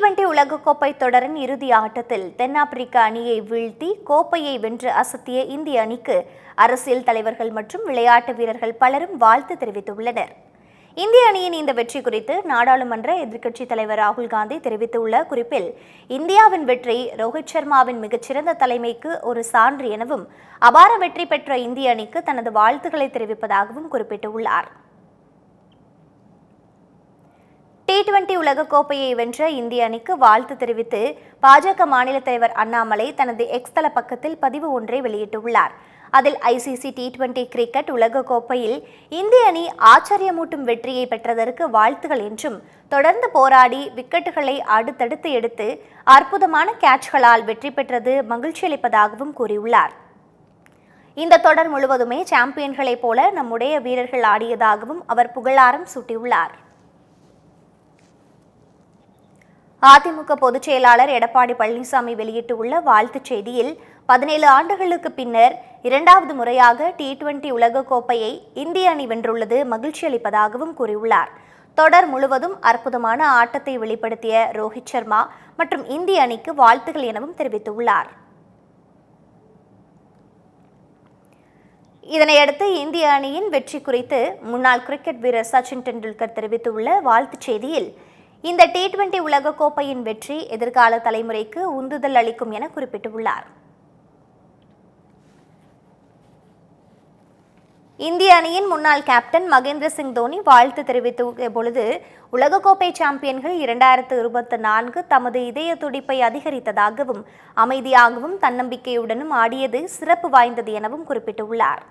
Twenty உலகக்கோப்பை தொடரின் இறுதி ஆட்டத்தில் தென்னாப்பிரிக்க அணியை வீழ்த்தி கோப்பையை வென்று அசத்திய இந்திய அணிக்கு அரசியல் தலைவர்கள் மற்றும் விளையாட்டு வீரர்கள் பலரும் வாழ்த்து தெரிவித்துள்ளனர். இந்திய அணியின் இந்த வெற்றி குறித்து நாடாளுமன்ற எதிர்க்கட்சித் தலைவர் ராகுல் காந்தி தெரிவித்துள்ள குறிப்பில் இந்தியாவின் வெற்றி ரோஹித் சர்மாவின் மிகச்சிறந்த தலைமைக்கு ஒரு சான்று எனவும் அபார வெற்றி பெற்ற இந்திய அணிக்கு தனது வாழ்த்துக்களை தெரிவிப்பதாகவும் குறிப்பிட்டுள்ளார் டி டுவெண்டி உலகக்கோப்பையை வென்ற இந்திய அணிக்கு வாழ்த்து தெரிவித்து பாஜக மாநில தலைவர் அண்ணாமலை தனது எக்ஸ் தள பக்கத்தில் பதிவு ஒன்றை வெளியிட்டுள்ளார். அதில் ஐசிசி டி டுவெண்டி கிரிக்கெட் உலகக்கோப்பையில் இந்திய அணி ஆச்சரியமூட்டும் வெற்றியை பெற்றதற்கு வாழ்த்துகள் என்றும் தொடர்ந்து போராடி விக்கெட்டுகளை அடுத்தடுத்து எடுத்து அற்புதமான கேட்ச்களால் வெற்றி பெற்றது மகிழ்ச்சியளிப்பதாகவும் கூறியுள்ளார். இந்த தொடர் முழுவதுமே சாம்பியன்களைப் போல நம்முடைய வீரர்கள் ஆடியதாகவும் அவர் புகழாரம் சூட்டியுள்ளார். அதிமுக பொதுச் செயலாளர் எடப்பாடி பழனிசாமி வெளியிட்டுள்ள வாழ்த்துச் செய்தியில் பதினேழு ஆண்டுகளுக்கு பின்னர் இரண்டாவது முறையாக டி டுவெண்டி உலகக்கோப்பையை இந்திய அணி வென்றுள்ளது மகிழ்ச்சி அளிப்பதாகவும் கூறியுள்ளார். தொடர் முழுவதும் அற்புதமான ஆட்டத்தை வெளிப்படுத்திய ரோஹித் சர்மா மற்றும் இந்திய அணிக்கு வாழ்த்துகள் எனவும் தெரிவித்துள்ளார். இதனையடுத்து இந்திய அணியின் வெற்றி குறித்து முன்னாள் கிரிக்கெட் வீரர் சச்சின் டெண்டுல்கர் தெரிவித்துள்ள வாழ்த்துச் செய்தியில் இந்த டி டுவெண்டி உலகக்கோப்பையின் வெற்றி எதிர்கால தலைமுறைக்கு உந்துதல் அளிக்கும் என குறிப்பிட்டுள்ளார். இந்திய அணியின் முன்னாள் கேப்டன் மகேந்திர சிங் தோனி வாழ்த்து தெரிவித்த பொழுது உலகக்கோப்பை சாம்பியன்கள் இரண்டாயிரத்து இருபத்தி நான்கு தமது இதய துடிப்பை அதிகரித்ததாகவும் அமைதியாகவும் தன்னம்பிக்கையுடனும் ஆடியது சிறப்பு வாய்ந்தது எனவும் குறிப்பிட்டுள்ளார்.